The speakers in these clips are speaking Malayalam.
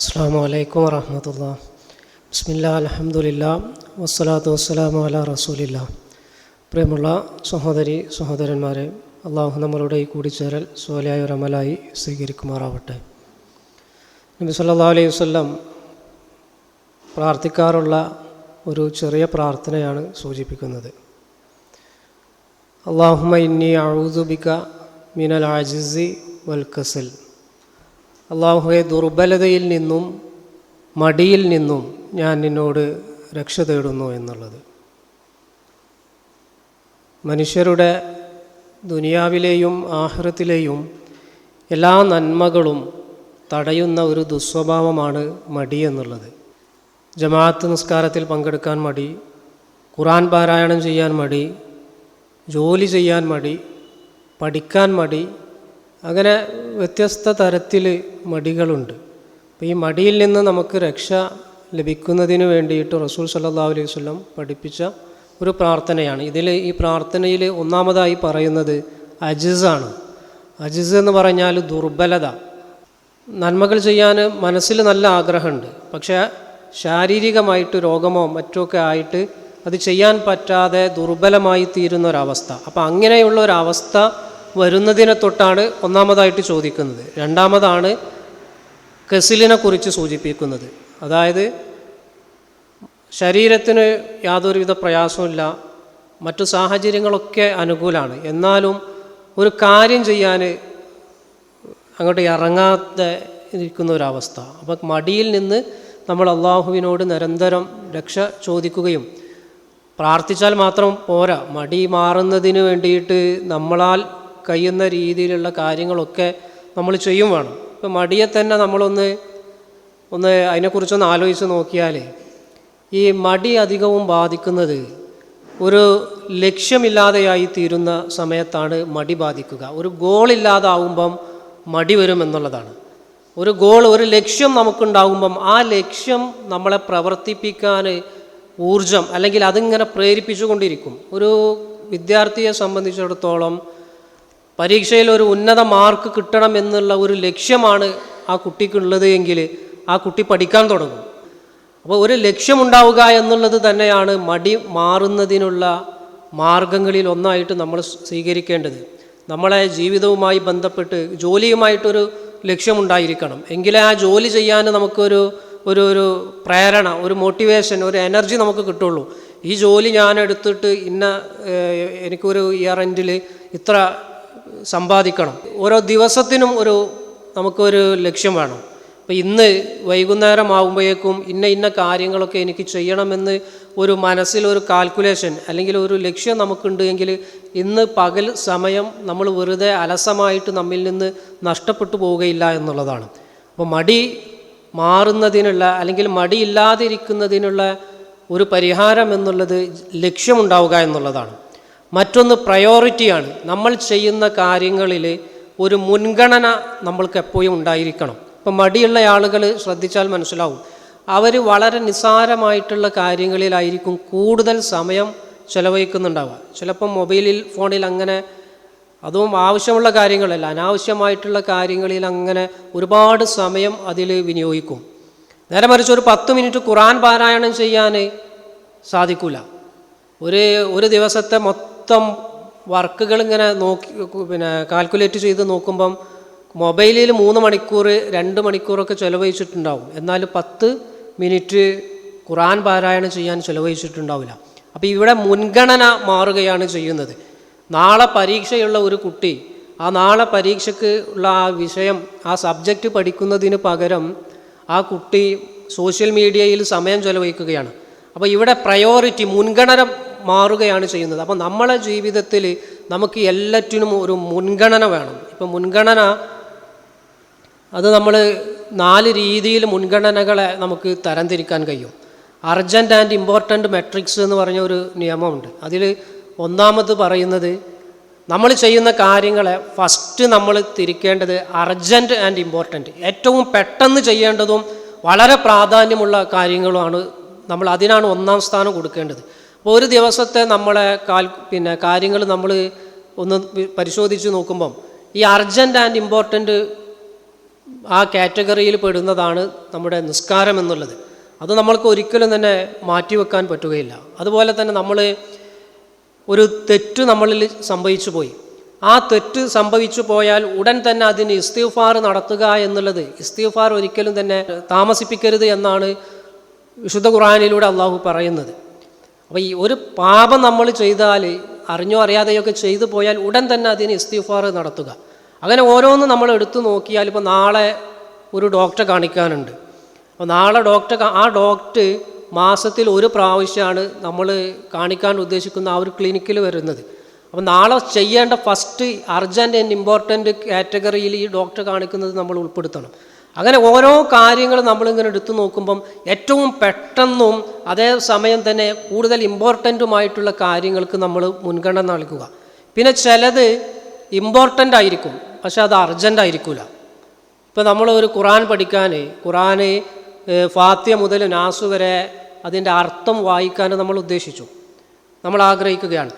അസ്സാം വലൈക്കും വറഹമത്തുള്ള. ബിസ്മില്ല അലഹമുല്ല വസ്സലാത്തു വസ്സലാമു അല റസൂലില്ല. പ്രിയമുള്ള സഹോദരി സഹോദരന്മാരെ അള്ളാഹു നമ്മളുടെ ഈ കൂടിച്ചേരൽ സോലയായ ഒരു അമലായി സ്വീകരിക്കുമാറാവട്ടെ. നബി സല്ലാ അലൈഹി വസ്ലം പ്രാർത്ഥിക്കാറുള്ള ഒരു ചെറിയ പ്രാർത്ഥനയാണ് സൂചിപ്പിക്കുന്നത്. അള്ളാഹുമ ഇന്നി അഴുതുബിക മിനൽ ആജിസി വൽ കസൽ. അള്ളാഹുവെ ദുർബലതയിൽ നിന്നും മടിയിൽ നിന്നും ഞാൻ നിന്നോട് രക്ഷ തേടുന്നു എന്നുള്ളത്. മനുഷ്യരുടെ ദുനിയാവിലെയും ആഹൃത്തിലെയും എല്ലാ നന്മകളും തടയുന്ന ഒരു ദുസ്വഭാവമാണ് മടി എന്നുള്ളത്. ജമാഅത്ത് നിസ്കാരത്തിൽ പങ്കെടുക്കാൻ മടി ഖുറാൻ പാരായണം ചെയ്യാൻ മടി ജോലി ചെയ്യാൻ മടി പഠിക്കാൻ മടി അങ്ങനെ വ്യത്യസ്ത തരത്തിൽ മടികളുണ്ട്. അപ്പോൾ ഈ മടിയിൽ നിന്ന് നമുക്ക് രക്ഷ ലഭിക്കുന്നതിന് വേണ്ടിയിട്ട് റസൂൽ സല്ലാ അലൈഹി വല്ലം പഠിപ്പിച്ച ഒരു പ്രാർത്ഥനയാണ്. ഇതിൽ ഈ പ്രാർത്ഥനയിൽ ഒന്നാമതായി പറയുന്നത് അജിസാണ്. അജിസ് എന്ന് പറഞ്ഞാൽ ദുർബലത. നന്മകൾ ചെയ്യാൻ മനസ്സിൽ നല്ല ആഗ്രഹമുണ്ട്. പക്ഷേ ശാരീരികമായിട്ട് രോഗമോ മറ്റോ ഒക്കെ ആയിട്ട് അത് ചെയ്യാൻ പറ്റാതെ ദുർബലമായി തീരുന്ന ഒരവസ്ഥ. അപ്പോൾ അങ്ങനെയുള്ള ഒരവസ്ഥ വരുന്നതിനെ തൊട്ടാണ് ഒന്നാമതായിട്ട് ചോദിക്കുന്നത്. രണ്ടാമതാണ് കസിലിനെ കുറിച്ച് സൂചിപ്പിക്കുന്നത്. അതായത് ശരീരത്തിന് യാതൊരുവിധ പ്രയാസമില്ല മറ്റു സാഹചര്യങ്ങളൊക്കെ അനുകൂലമാണ് എന്നാലും ഒരു കാര്യം ചെയ്യാൻ അങ്ങോട്ട് ഇറങ്ങാതെ ഇരിക്കുന്ന ഒരവസ്ഥ. അപ്പം മടിയിൽ നിന്ന് നമ്മൾ അള്ളാഹുവിനോട് നിരന്തരം രക്ഷ ചോദിക്കുകയും പ്രാർത്ഥിച്ചാൽ മാത്രം പോരാ. മടി മാറുന്നതിന് വേണ്ടിയിട്ട് നമ്മളാൽ കഴിയുന്ന രീതിയിലുള്ള കാര്യങ്ങളൊക്കെ നമ്മൾ ചെയ്യും വേണം ഇപ്പം മടിയെ തന്നെ നമ്മളൊന്ന് ഒന്ന് അതിനെക്കുറിച്ചൊന്ന് ആലോചിച്ച് നോക്കിയാൽ ഈ മടി അധികവും ബാധിക്കുന്നത് ഒരു ലക്ഷ്യമില്ലാതെയായി തീരുന്ന സമയത്താണ് മടി ബാധിക്കുക. ഒരു ഗോളില്ലാതാവുമ്പം മടി വരും എന്നുള്ളതാണ്. ഒരു ഗോൾ ഒരു ലക്ഷ്യം നമുക്കുണ്ടാകുമ്പം ആ ലക്ഷ്യം നമ്മളെ പ്രവർത്തിപ്പിക്കാൻ ഊർജം അല്ലെങ്കിൽ അതിങ്ങനെ പ്രേരിപ്പിച്ചുകൊണ്ടിരിക്കും. ഒരു വിദ്യാർത്ഥിയെ സംബന്ധിച്ചിടത്തോളം പരീക്ഷയിൽ ഒരു ഉന്നത മാർക്ക് കിട്ടണം എന്നുള്ള ഒരു ലക്ഷ്യമാണ് ആ കുട്ടിക്കുള്ളത് എങ്കിൽ ആ കുട്ടി പഠിക്കാൻ തുടങ്ങും. അപ്പോൾ ഒരു ലക്ഷ്യമുണ്ടാവുക എന്നുള്ളത് തന്നെയാണ് മടി മാറുന്നതിനുള്ള മാർഗങ്ങളിൽ ഒന്നായിട്ട് നമ്മൾ സ്വീകരിക്കേണ്ടത്. നമ്മളെ ജീവിതവുമായി ബന്ധപ്പെട്ട് ജോലിയുമായിട്ടൊരു ലക്ഷ്യമുണ്ടായിരിക്കണം. എങ്കിലേ ആ ജോലി ചെയ്യാൻ നമുക്കൊരു ഒരു ഒരു പ്രേരണ ഒരു മോട്ടിവേഷൻ ഒരു എനർജി നമുക്ക് കിട്ടുള്ളൂ. ഈ ജോലി ഞാൻ എടുത്തിട്ട് ഇന്ന എനിക്കൊരു ഇയർ എൻഡിൽ ഇത്ര സമ്പാദിക്കണം. ഓരോ ദിവസത്തിനും ഒരു നമുക്കൊരു ലക്ഷ്യം വേണം. അപ്പോൾ ഇന്ന് വൈകുന്നേരം ആകുമ്പോഴേക്കും ഇന്ന ഇന്ന കാര്യങ്ങളൊക്കെ എനിക്ക് ചെയ്യണമെന്ന് ഒരു മനസ്സിൽ ഒരു കാൽക്കുലേഷൻ അല്ലെങ്കിൽ ഒരു ലക്ഷ്യം നമുക്കുണ്ട് എങ്കിൽ ഇന്ന് പകൽ സമയം നമ്മൾ വെറുതെ അലസമായിട്ട് നമ്മിൽ നിന്ന് നഷ്ടപ്പെട്ടു പോവുകയില്ല എന്നുള്ളതാണ്. അപ്പോൾ മടി മാറുന്നതിനുള്ള അല്ലെങ്കിൽ മടിയില്ലാതിരിക്കുന്നതിനുള്ള ഒരു പരിഹാരം എന്നുള്ളത് ലക്ഷ്യമുണ്ടാവുക എന്നുള്ളതാണ്. മറ്റൊന്ന് പ്രയോറിറ്റിയാണ് നമ്മൾ ചെയ്യുന്ന കാര്യങ്ങളിൽ ഒരു മുൻഗണന നമ്മൾക്ക് എപ്പോഴും ഉണ്ടായിരിക്കണം. ഇപ്പം മടിയുള്ള ആളുകൾ ശ്രദ്ധിച്ചാൽ മനസ്സിലാവും. അവർ വളരെ നിസ്സാരമായിട്ടുള്ള കാര്യങ്ങളിലായിരിക്കും കൂടുതൽ സമയം ചിലവഴിക്കുന്നുണ്ടാവുക. ചിലപ്പം മൊബൈലിൽ ഫോണിൽ അങ്ങനെ അതും ആവശ്യമുള്ള കാര്യങ്ങളല്ല. അനാവശ്യമായിട്ടുള്ള കാര്യങ്ങളിൽ അങ്ങനെ ഒരുപാട് സമയം അതിൽ വിനിയോഗിക്കും. നേരെ മറിച്ച് ഒരു പത്ത് മിനിറ്റ് ഖുറാൻ പാരായണം ചെയ്യാൻ സാധിക്കില്ല ഒരു ഒരു ദിവസത്തെ മൊത്തം വർക്കുകൾ ഇങ്ങനെ നോക്കി പിന്നെ കാൽക്കുലേറ്റ് ചെയ്ത് നോക്കുമ്പം മൊബൈലിൽ മൂന്ന് മണിക്കൂർ രണ്ട് മണിക്കൂറൊക്കെ ചിലവഴിച്ചിട്ടുണ്ടാവും. എന്നാൽ പത്ത് മിനിറ്റ് ഖുറാൻ പാരായണം ചെയ്യാൻ ചിലവഴിച്ചിട്ടുണ്ടാവില്ല. അപ്പോൾ ഇവിടെ മുൻഗണന മാറുകയാണ് ചെയ്യുന്നത്. നാളെ പരീക്ഷയുള്ള ഒരു കുട്ടി ആ നാളെ പരീക്ഷയ്ക്ക് ഉള്ള ആ വിഷയം ആ സബ്ജക്റ്റ് പഠിക്കുന്നതിന് പകരം ആ കുട്ടി സോഷ്യൽ മീഡിയയിൽ സമയം ചിലവഴിക്കുകയാണ്. അപ്പോൾ ഇവിടെ പ്രയോറിറ്റി മുൻഗണന മാറുകയാണ് ചെയ്യുന്നത്. അപ്പോൾ നമ്മളെ ജീവിതത്തിൽ നമുക്ക് എല്ലാറ്റിനും ഒരു മുൻഗണന വേണം. ഇപ്പം മുൻഗണന അത് നമ്മൾ നാല് രീതിയിൽ മുൻഗണനകളെ നമുക്ക് തരംതിരിക്കാൻ കഴിയും. അർജന്റ് ആൻഡ് ഇമ്പോർട്ടന്റ് മെട്രിക്സ് എന്ന് പറഞ്ഞ ഒരു നിയമമുണ്ട്. അതിൽ ഒന്നാമത് പറയുന്നത് നമ്മൾ ചെയ്യുന്ന കാര്യങ്ങളെ ഫസ്റ്റ് നമ്മൾ തിരിക്കേണ്ടത് അർജന്റ് ആൻഡ് ഇമ്പോർട്ടന്റ് ഏറ്റവും പെട്ടെന്ന് ചെയ്യേണ്ടതും വളരെ പ്രാധാന്യമുള്ള കാര്യങ്ങളുമാണ് നമ്മൾ അതിനാണ് ഒന്നാം സ്ഥാനം കൊടുക്കേണ്ടത്. അപ്പോൾ ഒരു ദിവസത്തെ നമ്മളെ കാൽ പിന്നെ കാര്യങ്ങൾ നമ്മൾ ഒന്ന് പരിശോധിച്ച് നോക്കുമ്പം ഈ അർജന്റ് ആൻഡ് ഇമ്പോർട്ടന്റ് ആ കാറ്റഗറിയിൽ പെടുന്നതാണ് നമ്മുടെ നിസ്കാരം എന്നുള്ളത്. അത് നമ്മൾക്ക് ഒരിക്കലും തന്നെ മാറ്റിവെക്കാൻ പറ്റുകയില്ല. അതുപോലെ തന്നെ നമ്മൾ ഒരു തെറ്റ് നമ്മളിൽ സംഭവിച്ചു പോയി. ആ തെറ്റ് സംഭവിച്ചു പോയാൽ ഉടൻ തന്നെ അതിന് ഇസ്തിഫാർ നടത്തുക എന്നുള്ളത് ഇസ്തിഫാർ ഒരിക്കലും തന്നെ താമസിപ്പിക്കരുത് എന്നാണ് വിശുദ്ധ ഖുറാനിലൂടെ അള്ളാഹു പറയുന്നത്. അപ്പോൾ ഈ ഒരു പാപം നമ്മൾ ചെയ്താൽ അറിഞ്ഞോ അറിയാതെയൊക്കെ ചെയ്തു പോയാൽ ഉടൻ തന്നെ അതിന് ഇസ്തിഫാർ നടത്തുക. അങ്ങനെ ഓരോന്ന് നമ്മൾ എടുത്തു നോക്കിയാൽ ഇപ്പോൾ നാളെ ഒരു ഡോക്ടറെ കാണിക്കാനുണ്ട്. അപ്പോൾ നാളെ ഡോക്ടർ ആ ഡോക്ടർ മാസത്തിൽ ഒരു പ്രാവശ്യമാണ് നമ്മൾ കാണിക്കാൻ ഉദ്ദേശിക്കുന്ന ആ ഒരു ക്ലിനിക്കിൽ വരുന്നത്. അപ്പം നാളെ ചെയ്യേണ്ട ഫസ്റ്റ് അർജന്റ് ആൻഡ് ഇമ്പോർട്ടന്റ് കാറ്റഗറിയിൽ ഈ ഡോക്ടറെ കാണിക്കുന്നത് നമ്മൾ ഉൾപ്പെടുത്തണം. അങ്ങനെ ഓരോ കാര്യങ്ങൾ നമ്മളിങ്ങനെ എടുത്തു നോക്കുമ്പം ഏറ്റവും പെട്ടെന്നും അതേ സമയം തന്നെ കൂടുതൽ ഇമ്പോർട്ടന്റുമായിട്ടുള്ള കാര്യങ്ങൾക്ക് നമ്മൾ മുൻഗണന നൽകുക. പിന്നെ ചിലത് ഇമ്പോർട്ടന്റ് ആയിരിക്കും പക്ഷെ അത് അർജന്റ് ആയിരിക്കില്ല ഇപ്പോൾ നമ്മൾ ഒരു ഖുറാൻ പഠിക്കാൻ ഖുറാൻ ഫാത്യ മുതൽ നാസു വരെ അതിന്റെ അർത്ഥം വായിക്കാൻ നമ്മൾ ഉദ്ദേശിച്ചു. നമ്മൾ ആഗ്രഹിക്കുകയാണ്.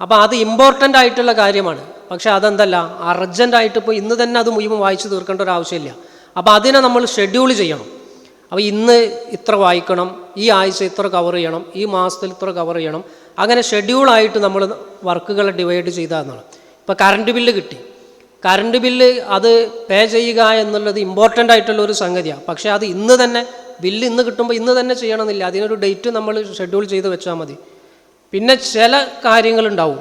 അപ്പോൾ അത് ഇമ്പോർട്ടന്റ് ആയിട്ടുള്ള കാര്യമാണ്. പക്ഷേ അതെന്തല്ല അർജന്റായിട്ട് ഇപ്പോൾ ഇന്ന് തന്നെ അത് മുഴുവൻ വായിച്ചു തീർക്കേണ്ട ഒരു ആവശ്യമില്ല. അപ്പോൾ അതിനെ നമ്മൾ ഷെഡ്യൂൾ ചെയ്യണം. അപ്പോൾ ഇന്ന് ഇത്ര വായിക്കണം ഈ ആഴ്ച ഇത്ര കവർ ചെയ്യണം ഈ മാസത്തിൽ ഇത്ര കവർ ചെയ്യണം. അങ്ങനെ ഷെഡ്യൂളായിട്ട് നമ്മൾ വർക്കുകൾ ഡിവൈഡ് ചെയ്താന്നാണ് ഇപ്പോൾ കറണ്ട് ബില്ല് കിട്ടി. കറണ്ട് ബില്ല് അത് പേ ചെയ്യുക എന്നുള്ളത് ഇമ്പോർട്ടന്റ് ആയിട്ടുള്ള ഒരു സംഗതിയാണ് പക്ഷേ അത് ഇന്ന് തന്നെ ബില്ല് ഇന്ന് കിട്ടുമ്പോൾ ഇന്ന് തന്നെ ചെയ്യണമെന്നില്ല. അതിനൊരു ഡേറ്റ് നമ്മൾ ഷെഡ്യൂൾ ചെയ്ത് വെച്ചാൽ മതി. പിന്നെ ചില കാര്യങ്ങളുണ്ടാവും.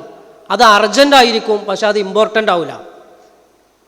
അത് അർജന്റ് ആയിരിക്കും പക്ഷെ അത് ഇമ്പോർട്ടന്റ് ആവില്ല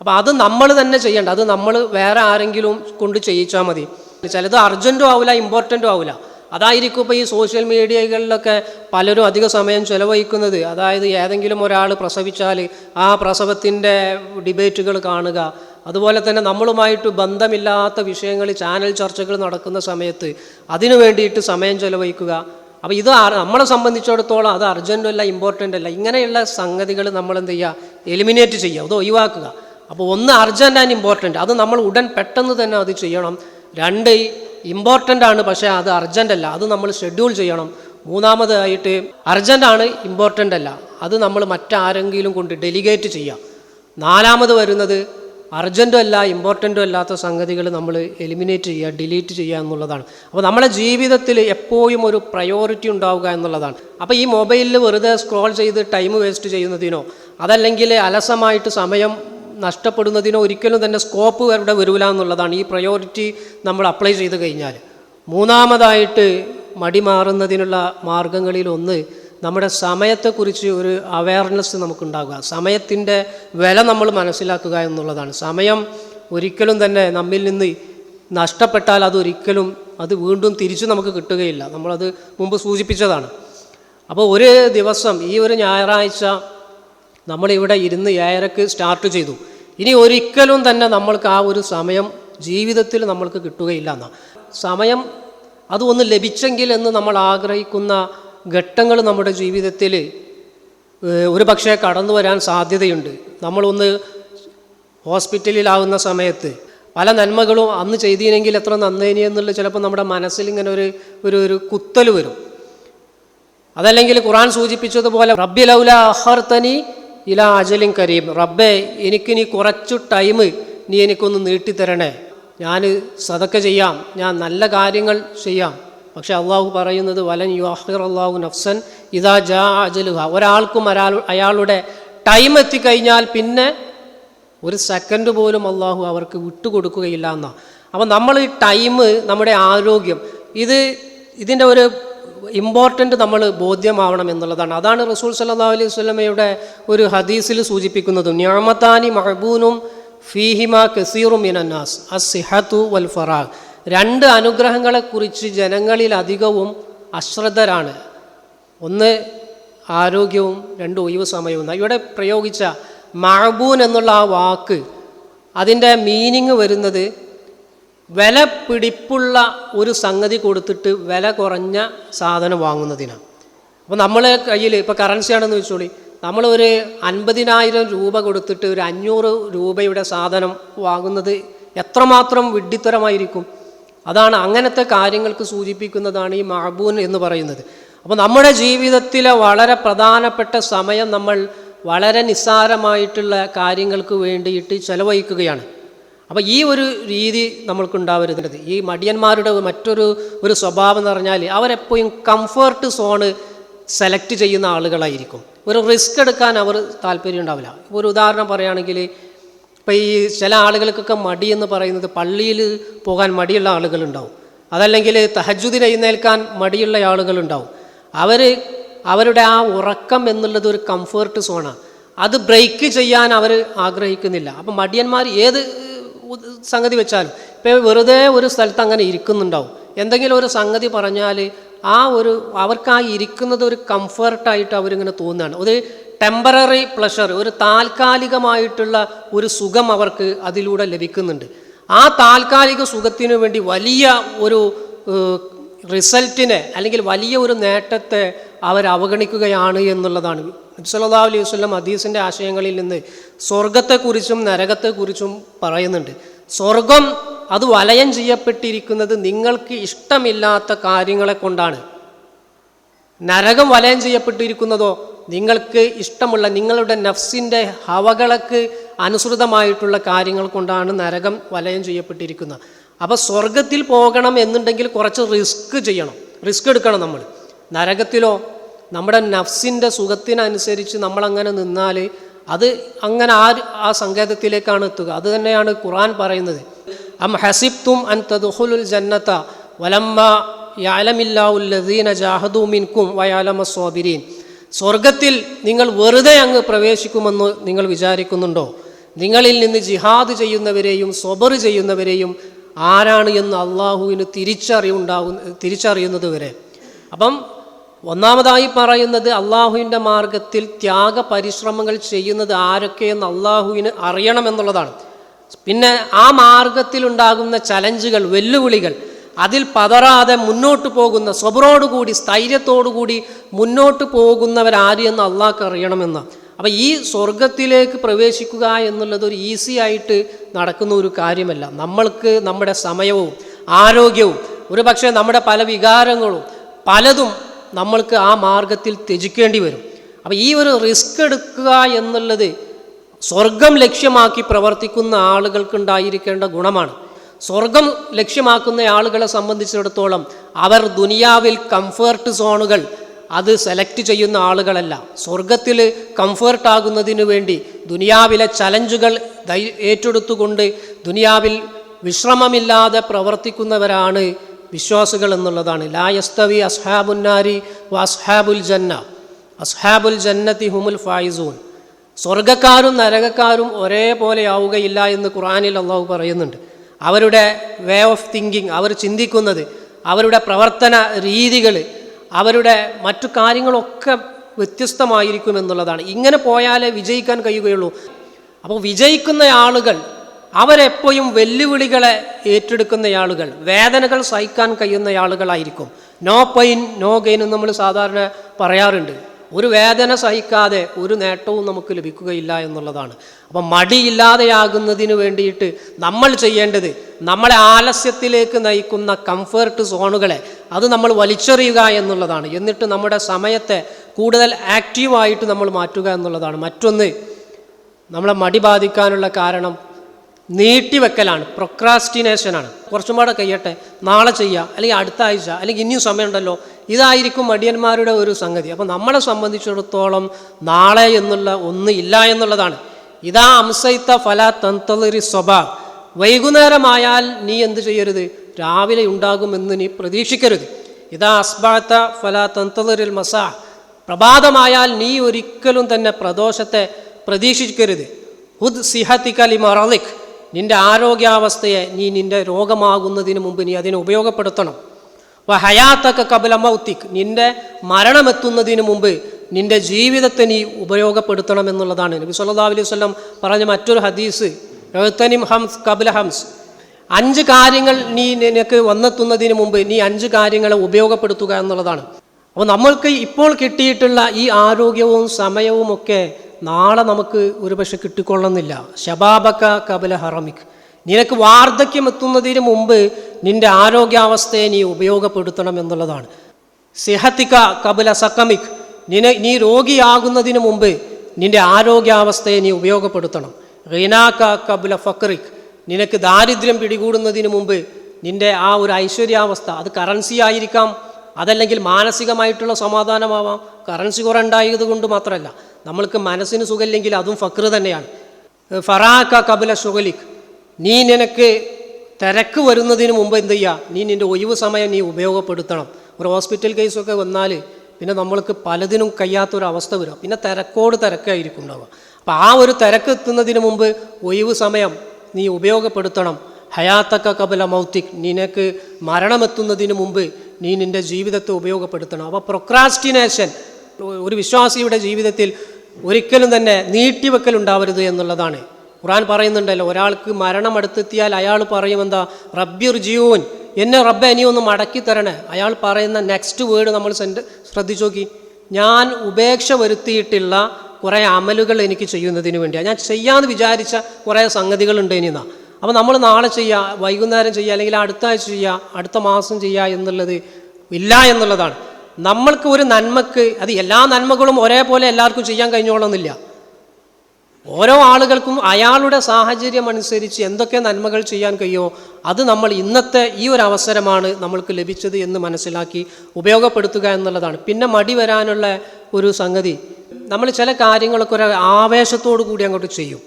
അപ്പോൾ അത് നമ്മൾ തന്നെ ചെയ്യേണ്ട അത് നമ്മൾ വേറെ ആരെങ്കിലും കൊണ്ട് ചെയ്യിച്ചാൽ മതി. ചിലത് അർജന്റും ആവില്ല ഇമ്പോർട്ടന്റും ആവില്ല അതായിരിക്കും ഇപ്പോൾ ഈ സോഷ്യൽ മീഡിയകളിലൊക്കെ പലരും അധിക സമയം ചെലവഴിക്കുന്നത്. അതായത് ഏതെങ്കിലും ഒരാൾ പ്രസവിച്ചാൽ ആ പ്രസവത്തിന്റെ ഡിബേറ്റുകൾ കാണുക. അതുപോലെ തന്നെ നമ്മളുമായിട്ട് ബന്ധമില്ലാത്ത വിഷയങ്ങൾ ചാനൽ ചർച്ചകൾ നടക്കുന്ന സമയത്ത് അതിനു വേണ്ടിയിട്ട് സമയം ചെലവഴിക്കുക. അപ്പോൾ ഇത് നമ്മളെ സംബന്ധിച്ചിടത്തോളം അത് അർജന്റല്ല ഇമ്പോർട്ടന്റ് അല്ല. ഇങ്ങനെയുള്ള സംഗതികൾ നമ്മൾ എന്ത് ചെയ്യുക? എലിമിനേറ്റ് ചെയ്യുക. അത് ഒഴിവാക്കുക. അപ്പോൾ ഒന്ന് അർജന്റ് ആൻഡ് ഇമ്പോർട്ടന്റ് അത് നമ്മൾ ഉടൻ പെട്ടെന്ന് തന്നെ അത് ചെയ്യണം. രണ്ട് ഇമ്പോർട്ടന്റ് ആണ് പക്ഷേ അത് അർജന്റ് അല്ല. അത് നമ്മൾ ഷെഡ്യൂൾ ചെയ്യണം. മൂന്നാമതായിട്ട് അർജന്റ് ആണ് ഇമ്പോർട്ടന്റ് അല്ല. അത് നമ്മൾ മറ്റാരെങ്കിലും കൊണ്ട് ഡെലിഗേറ്റ് ചെയ്യാം. നാലാമത് വരുന്നത് അർജന്റും അല്ല ഇമ്പോർട്ടന്റും അല്ലാത്ത സംഗതികൾ നമ്മൾ എലിമിനേറ്റ് ചെയ്യുക ഡിലീറ്റ് ചെയ്യുക എന്നുള്ളതാണ്. അപ്പോൾ നമ്മുടെ ജീവിതത്തിൽ എപ്പോഴും ഒരു പ്രയോറിറ്റി ഉണ്ടാവുക എന്നുള്ളതാണ്. അപ്പോൾ ഈ മൊബൈലിൽ വെറുതെ സ്ക്രോൾ ചെയ്ത് ടൈം വേസ്റ്റ് ചെയ്യുന്നതിനോ അതല്ലെങ്കിൽ അലസമായിട്ട് സമയം നഷ്ടപ്പെടുന്നതിനോ ഒരിക്കലും തന്നെ സ്കോപ്പ് അവരുടെ വരില്ല എന്നുള്ളതാണ് ഈ പ്രയോറിറ്റി നമ്മൾ അപ്ലൈ ചെയ്ത് കഴിഞ്ഞാൽ. മൂന്നാമതായിട്ട് മടി മാറുന്നതിനുള്ള മാർഗങ്ങളിലൊന്ന് നമ്മുടെ സമയത്തെക്കുറിച്ച് ഒരു അവയർനെസ് നമുക്കുണ്ടാകുക. സമയത്തിന്റെ വില നമ്മൾ മനസ്സിലാക്കുക എന്നുള്ളതാണ്. സമയം ഒരിക്കലും തന്നെ നമ്മിൽ നിന്ന് നഷ്ടപ്പെട്ടാൽ അതൊരിക്കലും അത് വീണ്ടും തിരിച്ചു നമുക്ക് കിട്ടുകയില്ല. നമ്മളത് മുമ്പ് സൂചിപ്പിച്ചതാണ്. അപ്പോൾ ഒരു ദിവസം ഈ ഒരു ഞായറാഴ്ച നമ്മളിവിടെ ഇരുന്ന് ഏഴരക്ക് സ്റ്റാർട്ട് ചെയ്തു. ഇനി ഒരിക്കലും തന്നെ നമ്മൾക്ക് ആ ഒരു സമയം ജീവിതത്തിൽ നമ്മൾക്ക് കിട്ടുകയില്ല സമയം അത് ഒന്ന് ലഭിച്ചെങ്കിൽ എന്ന് നമ്മൾ ആഗ്രഹിക്കുന്ന ഘട്ടങ്ങൾ നമ്മുടെ ജീവിതത്തിൽ ഒരു പക്ഷേ കടന്നു വരാൻ സാധ്യതയുണ്ട്. നമ്മളൊന്ന് ഹോസ്പിറ്റലിലാവുന്ന സമയത്ത് പല നന്മകളും അന്ന് ചെയ്തിനെങ്കിൽ എത്ര നന്നേനി എന്നുള്ള ചിലപ്പോൾ നമ്മുടെ മനസ്സിൽ ഇങ്ങനെ ഒരു ഒരു ഒരു കുത്തൽ വരും. അതല്ലെങ്കിൽ ഖുറാൻ സൂചിപ്പിച്ചതുപോലെ റബ്ബി ലൗല അഹർത്തനി ഇല അജലിൻ കരീം. എനിക്ക് നീ കുറച്ചു ടൈം നീ എനിക്കൊന്ന് നീട്ടിത്തരണേ. ഞാൻ സതക്ക ചെയ്യാം. ഞാൻ നല്ല കാര്യങ്ങൾ ചെയ്യാം. പക്ഷെ അള്ളാഹു പറയുന്നത് വലൻ യുഹിർ അള്ളാഹു നഫ്സൻ ഇതാ ജാ അജലുഹ. ഒരാൾക്കും ഒരാൾ അയാളുടെ ടൈം എത്തിക്കഴിഞ്ഞാൽ പിന്നെ ഒരു സെക്കൻഡ് പോലും അള്ളാഹു അവർക്ക് വിട്ടുകൊടുക്കുകയില്ല എന്നാണ് അപ്പം നമ്മൾ ഈ ടൈം നമ്മുടെ ആരോഗ്യം ഇത് ഇതിന്റെ ഒരു ഇമ്പോർട്ടന്റ് നമ്മൾ ബോധ്യമാവണം എന്നുള്ളതാണ്. അതാണ് റസൂൽ സല്ലാ അലൈഹി സ്വലമയുടെ ഒരു ഹദീസിൽ സൂചിപ്പിക്കുന്നത്. ഞാമത്താനി മഹബൂനും ഫീഹിമ കസീറും മിനന്നാസ് അസിഹത്തു വൽ ഫറാഖ് രണ്ട് അനുഗ്രഹങ്ങളെക്കുറിച്ച് ജനങ്ങളിൽ അധികവും അശ്രദ്ധരാണ്. ഒന്ന് ആരോഗ്യവും രണ്ട് ഒഴിവ് സമയവും. ഇവിടെ പ്രയോഗിച്ച മഹബൂൻ എന്നുള്ള ആ വാക്ക് അതിന്റെ മീനിങ് വരുന്നത് വില പിടിപ്പുള്ള ഒരു സംഗതി കൊടുത്തിട്ട് വില കുറഞ്ഞ സാധനം വാങ്ങുന്നതിനാണ് അപ്പോൾ നമ്മളെ കയ്യിൽ ഇപ്പോൾ കറൻസിയാണെന്ന് വെച്ചോളി വെച്ചോളി. നമ്മളൊരു അൻപതിനായിരം രൂപ കൊടുത്തിട്ട് ഒരു അഞ്ഞൂറ് രൂപയുടെ സാധനം വാങ്ങുന്നത് എത്രമാത്രം വിഡ്ഢിത്തരമായിരിക്കും? അതാണ് അങ്ങനത്തെ കാര്യങ്ങൾക്ക് സൂചിപ്പിക്കുന്നതാണ് ഈ മഹബൂൻ എന്ന് പറയുന്നത്. അപ്പോൾ നമ്മുടെ ജീവിതത്തിലെ വളരെ പ്രധാനപ്പെട്ട സമയം നമ്മൾ വളരെ നിസ്സാരമായിട്ടുള്ള കാര്യങ്ങൾക്ക് വേണ്ടിയിട്ട് ചെലവഴിക്കുകയാണ്. അപ്പോൾ ഈ ഒരു രീതി നമ്മൾക്ക് ഉണ്ടാവരുത് ഈ മടിയന്മാരുടെ മറ്റൊരു ഒരു സ്വഭാവം എന്ന് പറഞ്ഞാൽ അവരെപ്പോഴും കംഫർട്ട് സോണ് സെലക്ട് ചെയ്യുന്ന ആളുകളായിരിക്കും. ഒരു റിസ്ക് എടുക്കാൻ അവർ താല്പര്യം ഉണ്ടാവില്ല. ഒരു ഉദാഹരണം പറയുകയാണെങ്കിൽ ഇപ്പോൾ ഈ ചില ആളുകൾക്കൊക്കെ മടി എന്ന് പറയുന്നത് പള്ളിയിൽ പോകാൻ മടിയുള്ള ആളുകളുണ്ടാവും. അതല്ലെങ്കിൽ തഹജുദിന് എഴുന്നേൽക്കാൻ മടിയുള്ള ആളുകളുണ്ടാവും. അവർ അവരുടെ ആ ഉറക്കം എന്നുള്ളത് ഒരു കംഫേർട്ട് സോണാണ് അത് ബ്രേക്ക് ചെയ്യാൻ അവർ ആഗ്രഹിക്കുന്നില്ല. അപ്പം മടിയന്മാർ ഏത് സംഗതി വെച്ചാൽ ഇപ്പോൾ വെറുതെ ഒരു സ്ഥലത്ത് അങ്ങനെ ഇരിക്കുന്നുണ്ടാവും. എന്തെങ്കിലും ഒരു സംഗതി പറഞ്ഞാൽ ആ ഒരു അവർക്ക് ആ ഇരിക്കുന്നത് ഒരു കംഫർട്ടായിട്ട് അവരിങ്ങനെ തോന്നുകയാണ്. ഒരു ടെമ്പററി പ്ലഷർ ഒരു താൽക്കാലികമായിട്ടുള്ള ഒരു സുഖം അവർക്ക് അതിലൂടെ ലഭിക്കുന്നുണ്ട്. ആ താൽക്കാലിക സുഖത്തിനു വേണ്ടി വലിയ ഒരു റിസൾട്ടിനെ അല്ലെങ്കിൽ വലിയ ഒരു നേട്ടത്തെ അവർ അവഗണിക്കുകയാണ് എന്നുള്ളതാണ്. നബ്സല്ലാ അലൈഹി വസ്ലം ഹദീസിന്റെ ആശയങ്ങളിൽ നിന്ന് സ്വർഗത്തെക്കുറിച്ചും നരകത്തെക്കുറിച്ചും പറയുന്നുണ്ട്. സ്വർഗം അത് വലയം ചെയ്യപ്പെട്ടിരിക്കുന്നത് നിങ്ങൾക്ക് ഇഷ്ടമില്ലാത്ത കാര്യങ്ങളെ കൊണ്ടാണ്. നരകം വലയം ചെയ്യപ്പെട്ടിരിക്കുന്നതോ നിങ്ങൾക്ക് ഇഷ്ടമുള്ള നിങ്ങളുടെ നഫ്സിന്റെ ഹവകൾക്ക് അനുസൃതമായിട്ടുള്ള കാര്യങ്ങൾ കൊണ്ടാണ് നരകം വലയം ചെയ്യപ്പെട്ടിരിക്കുന്നത്. അപ്പോൾ സ്വർഗത്തിൽ പോകണം എന്നുണ്ടെങ്കിൽ കുറച്ച് റിസ്ക് ചെയ്യണം. റിസ്ക് എടുക്കണം നമ്മൾ. നരകത്തിലോ നമ്മുടെ നഫ്സിന്റെ സുഖത്തിനനുസരിച്ച് നമ്മളങ്ങനെ നിന്നാൽ അത് അങ്ങനെ ആ ആ സങ്കേതത്തിലേക്കാണ് എത്തുക. അത് തന്നെയാണ് ഖുറാൻ പറയുന്നത്. അം ഹസിബ്തും അൻ തദുഹുൽ ജന്നത്ത വലമ്മ യാലമില്ലാവുല്ലദീന ജാഹദു മിൻകും വയാലമ സ്വാബിരീൻ. സ്വർഗത്തിൽ നിങ്ങൾ വെറുതെ അങ്ങ് പ്രവേശിക്കുമെന്ന് നിങ്ങൾ വിചാരിക്കുന്നുണ്ടോ? നിങ്ങളിൽ നിന്ന് ജിഹാദ് ചെയ്യുന്നവരെയും സ്വബർ ചെയ്യുന്നവരെയും ആരാണ് എന്ന് അള്ളാഹുവിന് തിരിച്ചറിവുണ്ടാകുന്ന തിരിച്ചറിയുന്നത് വരെ. അപ്പം ഒന്നാമതായി പറയുന്നത് അള്ളാഹുവിന്റെ മാർഗത്തിൽ ത്യാഗ പരിശ്രമങ്ങൾ ചെയ്യുന്നത് ആരൊക്കെയെന്ന് അള്ളാഹുവിന് അറിയണമെന്നുള്ളതാണ് പിന്നെ ആ മാർഗത്തിലുണ്ടാകുന്ന ചലഞ്ചുകൾ വെല്ലുവിളികൾ അതിൽ പതറാതെ മുന്നോട്ട് പോകുന്ന സ്വബറോടുകൂടി സ്ഥൈര്യത്തോടുകൂടി മുന്നോട്ട് പോകുന്നവരാര് എന്ന് അള്ളാഹ്ക്ക് അറിയണമെന്ന്. അപ്പം ഈ സ്വർഗത്തിലേക്ക് പ്രവേശിക്കുക എന്നുള്ളത് ഒരു ഈസി ആയിട്ട് നടക്കുന്ന ഒരു കാര്യമല്ല. നമ്മൾക്ക് നമ്മുടെ സമയവും ആരോഗ്യവും ഒരു പക്ഷേ നമ്മുടെ പല വികാരങ്ങളും പലതും നമ്മൾക്ക് ആ മാർഗത്തിൽ ത്യജിക്കേണ്ടി വരും. അപ്പം ഈ ഒരു റിസ്ക് എടുക്കുക എന്നുള്ളത് സ്വർഗം ലക്ഷ്യമാക്കി പ്രവർത്തിക്കുന്ന ആളുകൾക്കുണ്ടായിരിക്കേണ്ട ഗുണമാണ്. സ്വർഗം ലക്ഷ്യമാക്കുന്ന ആളുകളെ സംബന്ധിച്ചിടത്തോളം അവർ ദുനിയാവിൽ കംഫേർട്ട് സോണുകൾ അത് സെലക്ട് ചെയ്യുന്ന ആളുകളല്ല. സ്വർഗത്തിൽ കംഫർട്ടാകുന്നതിന് വേണ്ടി ദുനിയാവിലെ ചലഞ്ചുകൾ ഏറ്റെടുത്തുകൊണ്ട് ദുനിയാവിൽ വിശ്രമമില്ലാതെ പ്രവർത്തിക്കുന്നവരാണ് വിശ്വാസികൾ എന്നുള്ളതാണ്. ലായസ്തവി അസ്ഹാബുന്നാരി വ അസ്ഹാബുൽ ജന്ന. അസ്ഹാബുൽ ജന്നത്തി ഹുമുൽ ഫായിസൂൻ. സ്വർഗക്കാരും നരകക്കാരും ഒരേപോലെ ആവുകയില്ല എന്ന് ഖുറാനിൽ അള്ളാഹു പറയുന്നുണ്ട്. അവരുടെ വേ ഓഫ് തിങ്കിങ് അവർ ചിന്തിക്കുന്നത് അവരുടെ പ്രവർത്തന രീതികൾ അവരുടെ മറ്റു കാര്യങ്ങളൊക്കെ വ്യത്യസ്തമായിരിക്കും എന്നുള്ളതാണ്. ഇങ്ങനെ പോയാലേ വിജയിക്കാൻ കഴിയുകയുള്ളൂ. അപ്പോൾ വിജയിക്കുന്ന ആളുകൾ അവരെപ്പോഴും വെല്ലുവിളികളെ ഏറ്റെടുക്കുന്ന ആളുകൾ വേദനകൾ സഹിക്കാൻ കഴിയുന്ന ആളുകളായിരിക്കും. നോ പെയിൻ നോ ഗെയിൻ എന്ന് നമ്മൾ സാധാരണ പറയാറുണ്ട്. ഒരു വേദന സഹിക്കാതെ ഒരു നേട്ടവും നമുക്ക് ലഭിക്കുകയില്ല എന്നുള്ളതാണ്. അപ്പം മടിയില്ലാതെയാകുന്നതിന് വേണ്ടിയിട്ട് നമ്മൾ ചെയ്യേണ്ടത് നമ്മളെ ആലസ്യത്തിലേക്ക് നയിക്കുന്ന കംഫേർട്ട് സോണുകളെ അത് നമ്മൾ വലിച്ചെറിയുക എന്നുള്ളതാണ്. എന്നിട്ട് നമ്മുടെ സമയത്തെ കൂടുതൽ ആക്റ്റീവായിട്ട് നമ്മൾ മാറ്റുക എന്നുള്ളതാണ്. മറ്റൊന്ന് നമ്മളെ മടി ബാധിക്കാനുള്ള കാരണം നീട്ടിവെക്കലാണ്. പ്രൊക്രാസ്റ്റിനേഷനാണ് കുറച്ചും കൂടെ കയ്യട്ടെ നാളെ ചെയ്യാം. അല്ലെങ്കിൽ അടുത്ത ആഴ്ച. അല്ലെങ്കിൽ ഇനിയും സമയമുണ്ടല്ലോ. ഇതായിരിക്കും മടിയന്മാരുടെ ഒരു സംഗതി. അപ്പം നമ്മളെ സംബന്ധിച്ചിടത്തോളം നാളെ എന്നുള്ള ഒന്ന് ഇല്ല എന്നുള്ളതാണ്. ഇതാ അംസൈത്ത ഫല തന്തലൊരു സ്വഭ. വൈകുന്നേരമായാൽ നീ എന്ത് ചെയ്യരുത്? രാവിലെ ഉണ്ടാകുമെന്ന് നീ പ്രതീക്ഷിക്കരുത്. ഇതാ അസ്ബാത്ത ഫല തന്തലൊരു മസാ. പ്രഭാതമായാൽ നീ ഒരിക്കലും തന്നെ പ്രദോഷത്തെ പ്രതീക്ഷിക്കരുത്. ഹുദ് സിഹത്തിക്കലി മറലിഖ് നിന്റെ ആരോഗ്യാവസ്ഥയെ നീ നിന്റെ രോഗമാകുന്നതിന് മുമ്പ് നീ അതിനെ ഉപയോഗപ്പെടുത്തണം. വ ഹയാത്തക്ക കബല മൗത്തിക്. നിന്റെ മരണമെത്തുന്നതിന് മുമ്പ് നിന്റെ ജീവിതത്തെ നീ ഉപയോഗപ്പെടുത്തണം എന്നുള്ളതാണ്. നബി സല്ലാ അലൈഹി വല്ലം പറഞ്ഞ മറ്റൊരു ഹദീസ് എഴുത്തനിം ഹംസ് കബല ഹംസ്. അഞ്ച് കാര്യങ്ങൾ നീ നിനക്ക് വന്നെത്തുന്നതിന് മുമ്പ് നീ അഞ്ച് കാര്യങ്ങളെ ഉപയോഗപ്പെടുത്തുക എന്നുള്ളതാണ്. അപ്പോൾ നമ്മൾക്ക് ഇപ്പോൾ കിട്ടിയിട്ടുള്ള ഈ ആരോഗ്യവും സമയവും ഒക്കെ നാളെ നമുക്ക് ഒരുപക്ഷെ കിട്ടിക്കൊള്ളുന്നില്ല ശബാബക്ക കബല ഹറമിക്. നിനക്ക് വാർദ്ധക്യം എത്തുന്നതിന് മുമ്പ് നിന്റെ ആരോഗ്യാവസ്ഥയെ നീ ഉപയോഗപ്പെടുത്തണം എന്നുള്ളതാണ്. സിഹത്തിക്ക കബല സക്കമിക്. നിന നീ രോഗിയാകുന്നതിന് മുമ്പ് നിന്റെ ആരോഗ്യാവസ്ഥയെ നീ ഉപയോഗപ്പെടുത്തണം. റീനാക്ക കബുല ഫക്രിക്. നിനക്ക് ദാരിദ്ര്യം പിടികൂടുന്നതിന് മുമ്പ് നിന്റെ ആ ഒരു ഐശ്വര്യാവസ്ഥ അത് കറൻസി ആയിരിക്കാം. അതല്ലെങ്കിൽ മാനസികമായിട്ടുള്ള സമാധാനമാവാം. കറൻസി കുറേ ഉണ്ടായത് കൊണ്ട് മാത്രമല്ല. നമ്മൾക്ക് മനസ്സിന് സുഖമില്ലെങ്കിൽ അതും ഫക്ർ തന്നെയാണ്. ഫറാക്ക കബുല ഷുഗലിക് നീ നിനക്ക് തിരക്ക് വരുന്നതിന് മുമ്പ് എന്ത് ചെയ്യുക നീ നിന്റെ ഒഴിവ് സമയം നീ ഉപയോഗപ്പെടുത്തണം. ഒരു ഹോസ്പിറ്റൽ കേസൊക്കെ വന്നാൽ പിന്നെ നമ്മൾക്ക് പലതിനും കഴിയാത്തൊരവസ്ഥ വരും. പിന്നെ തിരക്കോട് തിരക്കായിരിക്കും ഉണ്ടാവുക. അപ്പോൾ ആ ഒരു തിരക്ക് എത്തുന്നതിന് മുമ്പ് ഒഴിവ് സമയം നീ ഉപയോഗപ്പെടുത്തണം. ഹയാത്തക്ക കബല മൗത്തിക് നിനക്ക് മരണമെത്തുന്നതിന് മുമ്പ് നീ നിന്റെ ജീവിതത്തെ ഉപയോഗപ്പെടുത്തണം. അപ്പോൾ പ്രൊക്രാസ്റ്റിനേഷൻ ഒരു വിശ്വാസിയുടെ ജീവിതത്തിൽ ഒരിക്കലും തന്നെ നീട്ടിവെക്കൽ ഉണ്ടാവരുത് എന്നുള്ളതാണ്. ഖുറാൻ പറയുന്നുണ്ടല്ലോ ഒരാൾക്ക് മരണം അടുത്തെത്തിയാൽ അയാൾ പറയുമെന്താ? റബ്ബിർ ജീവൻ എന്നെ റബ്ബെ ഇനി ഒന്ന് മടക്കി തരണേ. അയാൾ പറയുന്ന നെക്സ്റ്റ് വേർഡ് നമ്മൾ സെന്റ് ശ്രദ്ധിച്ചു നോക്കി. ഞാൻ ഉപേക്ഷ വരുത്തിയിട്ടുള്ള കുറേ അമലുകൾ എനിക്ക് ചെയ്യുന്നതിന് വേണ്ടിയാണ്. ഞാൻ ചെയ്യാമെന്ന് വിചാരിച്ച കുറേ സംഗതികളുണ്ട് ഇനി എന്നാ അപ്പോൾ നമ്മൾ നാളെ ചെയ്യുക വൈകുന്നേരം ചെയ്യുക അല്ലെങ്കിൽ അടുത്ത ആഴ്ച ചെയ്യുക അടുത്ത മാസം ചെയ്യുക എന്നുള്ളത് ഇല്ല എന്നുള്ളതാണ്. നമ്മൾക്ക് ഒരു നന്മക്ക് അത് എല്ലാ നന്മകളും ഒരേപോലെ എല്ലാവർക്കും ചെയ്യാൻ കഴിഞ്ഞോളന്നില്ല ഓരോ ആളുകൾക്കും അയാളുടെ സാഹചര്യം അനുസരിച്ച് എന്തൊക്കെ നന്മകൾ ചെയ്യാൻ കഴിയുമോ അത് നമ്മൾ ഇന്നത്തെ ഈ ഒരു അവസരമാണ് നമ്മൾക്ക് ലഭിച്ചത് എന്ന് മനസ്സിലാക്കി ഉപയോഗപ്പെടുത്തുക എന്നുള്ളതാണ്. പിന്നെ മടി വരാനുള്ള ഒരു സംഗതി നമ്മൾ ചില കാര്യങ്ങളൊക്കെ ഒരു ആവേശത്തോടു കൂടി അങ്ങോട്ട് ചെയ്യും.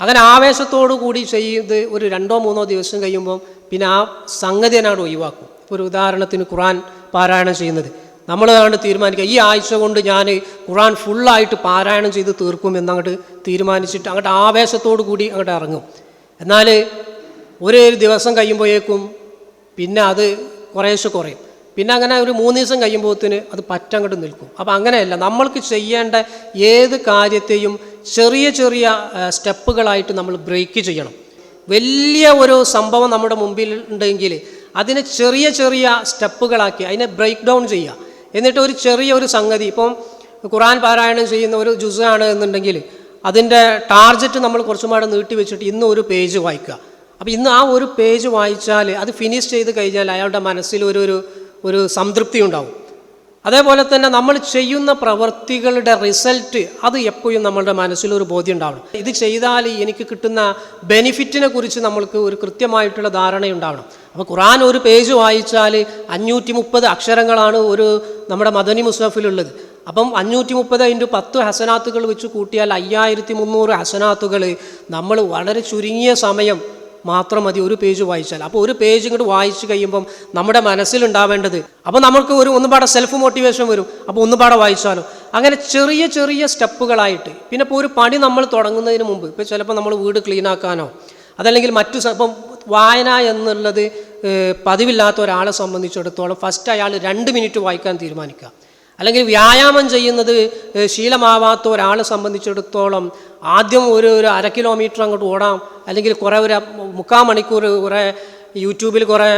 അങ്ങനെ ആവേശത്തോടു കൂടി ചെയ്ത് ഒരു രണ്ടോ മൂന്നോ ദിവസം കഴിയുമ്പം പിന്നെ ആ സംഗതി എന്നാണ് ഒഴിവാക്കും. ഒരു ഉദാഹരണത്തിന് ഖുറാൻ പാരായണം ചെയ്യുന്നത്. അങ്ങോട്ട് തീരുമാനിക്കുക. ഈ ആഴ്ച കൊണ്ട് ഞാൻ ഖുറാൻ ഫുള്ളായിട്ട് പാരായണം ചെയ്ത് തീർക്കും എന്നങ്ങോട്ട് തീരുമാനിച്ചിട്ട് അങ്ങോട്ട് ആവേശത്തോടു കൂടി അങ്ങോട്ട് ഇറങ്ങും. എന്നാൽ ഒരു ദിവസം കഴിയുമ്പോഴേക്കും പിന്നെ അത് കുറേശ്ശെ കുറയും. പിന്നെ അങ്ങനെ ഒരു മൂന്ന് ദിവസം കഴിയുമ്പോഴത്തേന് അത് പറ്റങ്ങോട്ട് നിൽക്കും. അപ്പോൾ അങ്ങനെയല്ല നമ്മൾക്ക് ചെയ്യേണ്ട ഏത് കാര്യത്തെയും ചെറിയ ചെറിയ സ്റ്റെപ്പുകളായിട്ട് നമ്മൾ ബ്രേക്ക് ചെയ്യണം. വലിയ ഒരു സംഭവം നമ്മുടെ മുമ്പിൽ ഉണ്ടെങ്കിൽ അതിനെ ചെറിയ ചെറിയ സ്റ്റെപ്പുകളാക്കി അതിനെ ബ്രേക്ക് ഡൗൺ ചെയ്യുക. എന്നിട്ട് ഒരു ചെറിയ ഒരു സംഗതി. ഇപ്പം ഖുറാൻ പാരായണം ചെയ്യുന്ന ഒരു ജുസാണ് എന്നുണ്ടെങ്കിൽ അതിന്റെ ടാർജറ്റ് നമ്മൾ കുറച്ചുപാട് നീട്ടി വെച്ചിട്ട് ഇന്ന് ഒരു പേജ് വായിക്കുക. അപ്പോൾ ഇന്ന് ആ ഒരു പേജ് വായിച്ചാൽ അത് ഫിനിഷ് ചെയ്ത് കഴിഞ്ഞാൽ അയാളുടെ മനസ്സിൽ ഒരു ഒരു ഒരു സംതൃപ്തി ഉണ്ടാവും. അതേപോലെ തന്നെ നമ്മൾ ചെയ്യുന്ന പ്രവൃത്തികളുടെ റിസൾട്ട് അത് എപ്പോഴും നമ്മളുടെ മനസ്സിലൊരു ബോധ്യം ഉണ്ടാവണം. ഇത് ചെയ്താൽ എനിക്ക് കിട്ടുന്ന ബെനിഫിറ്റിനെ കുറിച്ച് നമ്മൾക്ക് ഒരു കൃത്യമായിട്ടുള്ള ധാരണയുണ്ടാവണം. അപ്പോൾ ഖുറാൻ ഒരു പേജ് വായിച്ചാൽ അഞ്ഞൂറ്റി മുപ്പത് അക്ഷരങ്ങളാണ് ഒരു നമ്മുടെ മദനി മുസ്തഫിലുള്ളത് അപ്പം അഞ്ഞൂറ്റി മുപ്പത് ഇന്റു പത്ത് ഹസനാത്തുകൾ വെച്ച് കൂട്ടിയാൽ അയ്യായിരത്തി മുന്നൂറ് ഹസനാത്തുകൾ നമ്മൾ വളരെ ചുരുങ്ങിയ സമയം മാത്രം മതി ഒരു പേജ് വായിച്ചാൽ. അപ്പോൾ ഒരു പേജ് ഇങ്ങോട്ട് വായിച്ചു കഴിയുമ്പം നമ്മുടെ മനസ്സിലുണ്ടാവേണ്ടത്. അപ്പോൾ നമുക്ക് ഒരു ഒന്നുപാടെ സെൽഫ് മോട്ടിവേഷൻ വരും. അപ്പോൾ ഒന്നുപാടെ വായിച്ചാലോ. അങ്ങനെ ചെറിയ ചെറിയ സ്റ്റെപ്പുകളായിട്ട്. പിന്നെ ഇപ്പോൾ ഒരു പണി നമ്മൾ തുടങ്ങുന്നതിന് മുമ്പ്. ഇപ്പോൾ ചിലപ്പോൾ നമ്മൾ വീട് ക്ലീൻ ആക്കാനോ അതല്ലെങ്കിൽ മറ്റു ഇപ്പം വായന എന്നുള്ളത് പതിവില്ലാത്ത ഒരാളെ സംബന്ധിച്ചിടത്തോളം ഫസ്റ്റ് അയാൾ രണ്ട് മിനിറ്റ് വായിക്കാൻ തീരുമാനിക്കുക. അല്ലെങ്കിൽ വ്യായാമം ചെയ്യുന്നത് ശീലമാവാത്ത ഒരാളെ സംബന്ധിച്ചിടത്തോളം ആദ്യം ഒരു ഒരു അര കിലോമീറ്റർ അങ്ങോട്ട് ഓടാം അല്ലെങ്കിൽ കുറേ ഒരു മുക്കാൽ മണിക്കൂർ കുറേ യൂട്യൂബിൽ കുറേ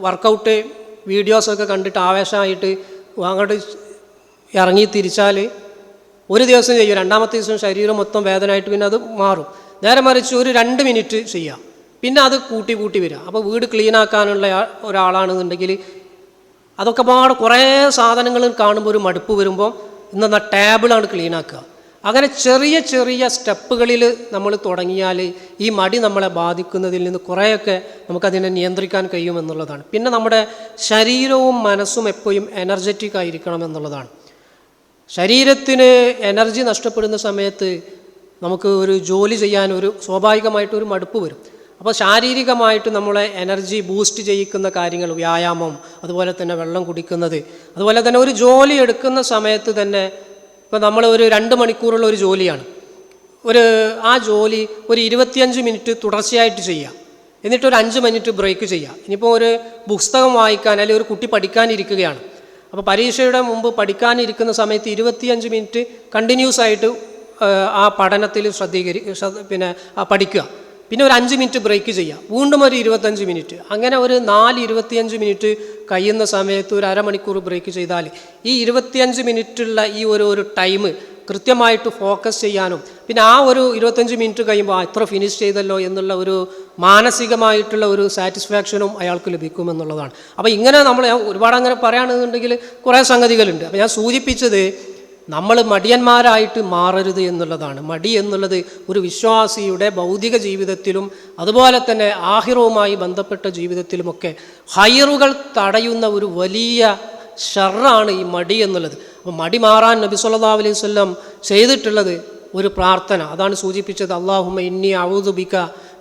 വർക്കൗട്ട് വീഡിയോസൊക്കെ കണ്ടിട്ട് ആവേശമായിട്ട് അങ്ങോട്ട് ഇറങ്ങി തിരിച്ചാൽ ഒരു ദിവസം ചെയ്യും രണ്ടാമത്തെ ദിവസം ശരീരം മൊത്തം വേദനയായിട്ട് പിന്നെ അത് മാറും. നേരെ മറിച്ച് ഒരു രണ്ട് മിനിറ്റ് ചെയ്യാം. പിന്നെ അത് കൂട്ടി കൂട്ടി വരിക അപ്പോൾ വീട് ക്ലീൻ ആക്കാനുള്ള ഒരാളാണെന്നുണ്ടെങ്കിൽ അതൊക്കെ പാടെ കുറേ സാധനങ്ങൾ കാണുമ്പോൾ ഒരു മടുപ്പ് വരുമ്പോൾ ഇന്നെന്നാ ടേബിളാണ് ക്ലീൻ ആക്കുക. അങ്ങനെ ചെറിയ ചെറിയ സ്റ്റെപ്പുകളിൽ നമ്മൾ തുടങ്ങിയാൽ ഈ മടി നമ്മളെ ബാധിക്കുന്നതിൽ നിന്ന് കുറേയൊക്കെ നമുക്കതിനെ നിയന്ത്രിക്കാൻ കഴിയുമെന്നുള്ളതാണ് പിന്നെ നമ്മുടെ ശരീരവും മനസ്സും എപ്പോഴും എനർജറ്റിക് ആയിരിക്കണം എന്നുള്ളതാണ്. ശരീരത്തിന് എനർജി നഷ്ടപ്പെടുന്ന സമയത്ത് നമുക്ക് ഒരു ജോലി ചെയ്യാൻ ഒരു സ്വാഭാവികമായിട്ടൊരു മടുപ്പ് വരും. അപ്പോൾ ശാരീരികമായിട്ട് നമ്മളെ എനർജി ബൂസ്റ്റ് ചെയ്യിക്കുന്ന കാര്യങ്ങൾ വ്യായാമം അതുപോലെ തന്നെ വെള്ളം കുടിക്കുന്നത് അതുപോലെ തന്നെ ഒരു ജോലി എടുക്കുന്ന സമയത്ത് തന്നെ ഇപ്പോൾ നമ്മൾ ഒരു രണ്ട് മണിക്കൂറുള്ള ഒരു ജോലിയാണ്. ഒരു ആ ജോലി ഒരു ഇരുപത്തിയഞ്ച് മിനിറ്റ് തുടർച്ചയായിട്ട് ചെയ്യാം എന്നിട്ട് ഒരു അഞ്ച് മിനിറ്റ് ബ്രേക്ക് ചെയ്യാം ഇനിയിപ്പോൾ ഒരു പുസ്തകം വായിക്കാൻ അല്ലെങ്കിൽ ഒരു കുട്ടി പഠിക്കാനിരിക്കുകയാണ്. അപ്പോൾ പരീക്ഷയുടെ മുമ്പ് പഠിക്കാനിരിക്കുന്ന സമയത്ത് ഇരുപത്തിയഞ്ച് മിനിറ്റ് കണ്ടിന്യൂസ് ആയിട്ട് ആ, പഠനത്തിൽ ശ്രദ്ധീകരി പിന്നെ പഠിക്കുക. പിന്നെ ഒരു അഞ്ച് മിനിറ്റ് ബ്രേക്ക് ചെയ്യാം. വീണ്ടും ഒരു ഇരുപത്തഞ്ച് മിനിറ്റ്. അങ്ങനെ ഒരു നാല് ഇരുപത്തിയഞ്ച് മിനിറ്റ് കഴിയുന്ന സമയത്ത് ഒരു അരമണിക്കൂർ ബ്രേക്ക് ചെയ്താൽ ഈ ഇരുപത്തിയഞ്ച് മിനിറ്റുള്ള ഈ ഒരു ഒരു ടൈം കൃത്യമായിട്ട് ഫോക്കസ് ചെയ്യാനും പിന്നെ ആ ഒരു ഇരുപത്തഞ്ച് മിനിറ്റ് കഴിയുമ്പോൾ ഇത്ര ഫിനിഷ് ചെയ്തല്ലോ എന്നുള്ള ഒരു മാനസികമായിട്ടുള്ള ഒരു സാറ്റിസ്ഫാക്ഷനും അയാൾക്ക് ലഭിക്കുമെന്നുള്ളതാണ് അപ്പോൾ ഇങ്ങനെ നമ്മൾ ഒരുപാട് അങ്ങനെ പറയുകയാണെന്നുണ്ടെങ്കിൽ കുറേ സംഗതികളുണ്ട്. അപ്പോൾ ഞാൻ സൂചിപ്പിച്ചത് നമ്മൾ മടിയന്മാരായിട്ട് മാറരുത് എന്നുള്ളതാണ്. മടി എന്നുള്ളത് ഒരു വിശ്വാസിയുടെ ഭൗതിക ജീവിതത്തിലും അതുപോലെ തന്നെ ആഹിറവുമായി ബന്ധപ്പെട്ട ജീവിതത്തിലുമൊക്കെ ഹൈറുകൾ തടയുന്ന ഒരു വലിയ ഷറാണ് ഈ മടി എന്നുള്ളത്. അപ്പോൾ മടി മാറാൻ നബി സല്ലല്ലാഹു അലൈഹി വസല്ലം ചെയ്തിട്ടുള്ളത് ഒരു പ്രാർത്ഥന. അതാണ് സൂചിപ്പിച്ചത് അള്ളാഹുമ ഇന്നി ഔദുബിക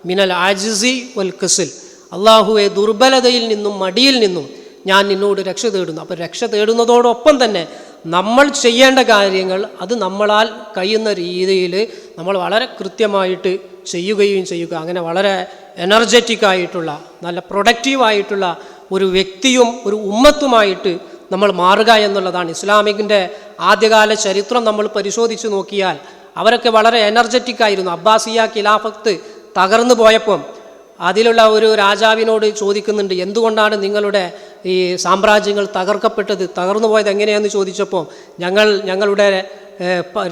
മിനൽ ആജിസി വൽ കസിൽ അള്ളാഹുവെ ദുർബലതയിൽ നിന്നും മടിയിൽ നിന്നും ഞാൻ നിന്നോട് രക്ഷ തേടുന്നു. അപ്പോൾ രക്ഷ തേടുന്നതോടൊപ്പം തന്നെ നമ്മൾ ചെയ്യേണ്ട കാര്യങ്ങൾ അത് നമ്മളാൽ കഴിയുന്ന രീതിയിൽ നമ്മൾ വളരെ കൃത്യമായിട്ട് ചെയ്യുകയും ചെയ്യുക. അങ്ങനെ വളരെ എനർജറ്റിക് ആയിട്ടുള്ള നല്ല പ്രൊഡക്റ്റീവായിട്ടുള്ള ഒരു വ്യക്തിയും ഒരു ഉമ്മത്തുമായിട്ട് നമ്മൾ മാറുക എന്നുള്ളതാണ്. ഇസ്ലാമിക്കിന്റെ ആദ്യകാല ചരിത്രം നമ്മൾ പരിശോധിച്ച് നോക്കിയാൽ അവരൊക്കെ വളരെ എനർജറ്റിക് ആയിരുന്നു. അബ്ബാസിയ ഖിലാഫത്ത് തകർന്നു പോയപ്പം അതിലുള്ള ഒരു രാജാവിനോട് ചോദിക്കുന്നുണ്ട് എന്തുകൊണ്ടാണ് നിങ്ങളുടെ ഈ സാമ്രാജ്യങ്ങൾ തകർക്കപ്പെട്ടത്? തകർന്നു പോയത് എങ്ങനെയാണെന്ന് ചോദിച്ചപ്പോൾ ഞങ്ങൾ ഞങ്ങളുടെ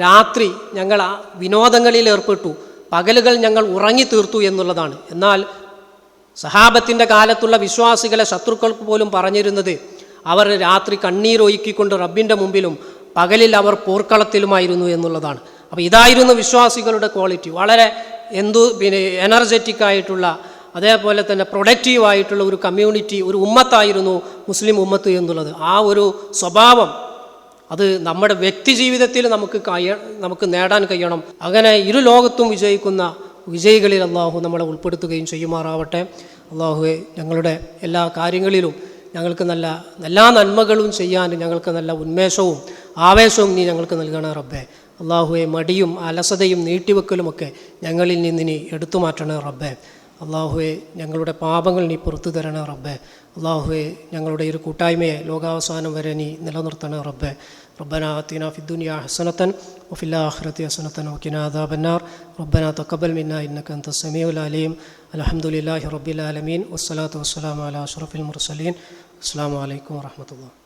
രാത്രി ഞങ്ങൾ വിനോദങ്ങളിൽ ഏർപ്പെട്ടു. പകലുകൾ ഞങ്ങൾ ഉറങ്ങി തീർത്തു എന്നുള്ളതാണ്. എന്നാൽ സഹാബത്തിന്റെ കാലത്തുള്ള വിശ്വാസികളെ ശത്രുക്കൾക്ക് പോലും പറഞ്ഞിരുന്നത് അവർ രാത്രി കണ്ണീരൊഴുക്കിക്കൊണ്ട് റബ്ബിന്റെ മുമ്പിലും പകലിൽ അവർ പോർക്കളത്തിലുമായിരുന്നു എന്നുള്ളതാണ്. അപ്പോൾ ഇതായിരുന്നു വിശ്വാസികളുടെ ക്വാളിറ്റി. വളരെ എന്തു പിന്നെ എനർജറ്റിക് ആയിട്ടുള്ള അതേപോലെ തന്നെ പ്രൊഡക്റ്റീവായിട്ടുള്ള ഒരു കമ്മ്യൂണിറ്റി ഒരു ഉമ്മത്തായിരുന്നു മുസ്ലിം ഉമ്മത്ത് എന്നുള്ളത്. ആ ഒരു സ്വഭാവം അത് നമ്മുടെ വ്യക്തി ജീവിതത്തിൽ നമുക്ക് കഴിയ നമുക്ക് നേടാൻ കഴിയണം. അങ്ങനെ ഇരു ലോകത്തും വിജയിക്കുന്ന വിജയികളിൽ അള്ളാഹു നമ്മളെ ഉൾപ്പെടുത്തുകയും ചെയ്യുമാറാവട്ടെ. അള്ളാഹുവെ ഞങ്ങളുടെ എല്ലാ കാര്യങ്ങളിലും ഞങ്ങൾക്ക് നല്ല എല്ലാ നന്മകളും ചെയ്യാൻ ഞങ്ങൾക്ക് നല്ല ഉന്മേഷവും ആവേശവും നീ ഞങ്ങൾക്ക് നൽകണേ റബ്ബേ. അള്ളാഹുവെ മടിയും അലസതയും നീട്ടിവെക്കലുമൊക്കെ ഞങ്ങളിൽ നിന്നിനി എടുത്തു മാറ്റണേ റബ്ബേ. അള്ളാഹുവെ ഞങ്ങളുടെ പാപങ്ങൾ നീ പുറത്തു തരണേ റബ്ബേ അള്ളാഹുവെ ഞങ്ങളുടെ ഈ ഒരു കൂട്ടായ്മയെ ലോകാവസാനം വരെ നീ നിലനിർത്തണേ റബ്ബേ ربنا آتنا في الدنيا حسنة وفي الآخرة حسنة وقنا عذاب النار ربنا تقبل منا إنك أنت السميع العليم الحمد لله رب العالمين والصلاة والسلام على أشرف المرسلين السلام عليكم ورحمة الله